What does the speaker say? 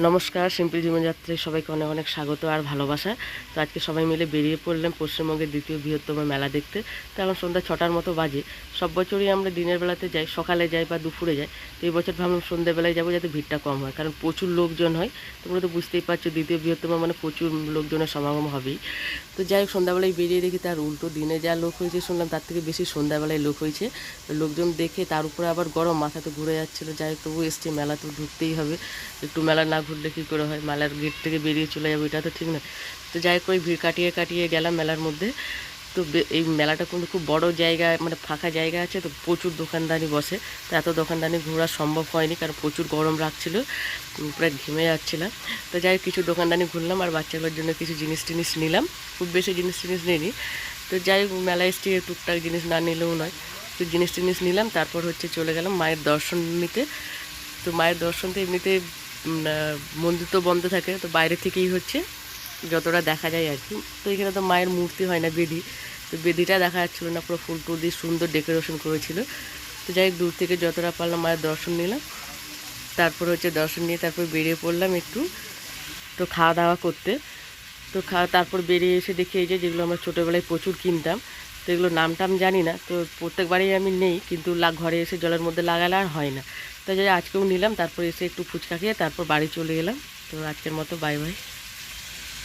নমস্কার, সিম্পল জীবনযাত্রায় সবাইকে অনেক অনেক স্বাগত আর ভালোবাসা। তো আজকে সবাই মিলে বেরিয়ে পড়লাম পশ্চিমবঙ্গের দ্বিতীয় বৃহত্তম মেলা দেখতে। তো এখন সন্ধ্যা ছটার মতো বাজে। সব বছরই আমরা দিনের বেলাতে যাই, সকালে যাই বা দুপুরে যাই। তো এই বছর ভাবলাম সন্ধ্যেবেলায় যাব যাতে ভিড়টা কম হয়, কারণ প্রচুর লোকজন হয়। তোমরা তো বুঝতেই পারছ, দ্বিতীয় বৃহত্তম মানে প্রচুর লোকজনের সমাগম হবেই। তো যাই হোক, সন্ধ্যাবেলায় বেরিয়ে দেখি তার উল্টো দিনে যা লোক হয়েছে, শুনলাম তার থেকে বেশি সন্ধ্যাবেলায় লোক হয়েছে। লোকজন দেখে তার উপরে আবার গরম মাথা তো ঘুরে যাচ্ছিল। যাই তবু এসছে মেলা, তো ঢুকতেই হবে। একটু মেলা না ঘুরলে কী করে হয়? মেলার গেট থেকে বেরিয়ে চলে যাব, এটা তো ঠিক না তো যাই ওই ভিড় কাটিয়ে কাটিয়ে গেলাম মেলার মধ্যে। তো এই মেলাটা কিন্তু খুব বড় জায়গা মানে ফাঁকা জায়গা আছে, তো প্রচুর দোকানদানি বসে। তো এত দোকানদানি ঘোরা সম্ভব হয়নি, কারণ প্রচুর গরম লাগছিল প্রায় ঘেমে যাচ্ছিলাম। তো যাই কিছু দোকানদানি ঘুরলাম আর বাচ্চাগুলোর জন্য কিছু জিনিস টিনিস নিলাম। খুব বেশি জিনিস টিনিস নিইনি। তো যাই মেলায় এসছি টুকটাক জিনিস না নিলেও নয়। তো জিনিস টিনিস নিলাম, তারপর হচ্ছে চলে গেলাম মায়ের দর্শন নিতে। তো মায়ের দর্শন তো এমনিতে মন্দির তো বন্ধ থাকে, তো বাইরে থেকেই হচ্ছে, যতটা দেখা যায় আর কি। তো এখানে তো মায়ের মূর্তি হয় না, বেদি। তো বেদিটা দেখা যাচ্ছিল না, পুরো ফুল টুল দিয়ে সুন্দর ডেকোরেশন করেছিল। তো যাই দূর থেকে যতটা পারলাম মায়ের দর্শন নিলাম। তারপর হচ্ছে দর্শন নিয়ে তারপর বেরিয়ে পড়লাম একটু, তো খাওয়া দাওয়া করতে। তো খাওয়া তারপর বেরিয়ে এসে দেখি এই যে যেগুলো আমরা ছোটোবেলায় প্রচুর কিনতাম, তো এগুলো নাম টাম জানি না। তো প্রত্যেকবারই আমি নেই, কিন্তু ঘরে এসে জলের মধ্যে লাগালে আর হয় না। তো যাই, আজকেও নিলাম, তারপর এসে একটু ফুচকা খেয়ে তারপর বাড়ি চলে এলাম। তো আজকের মতো বাই বাই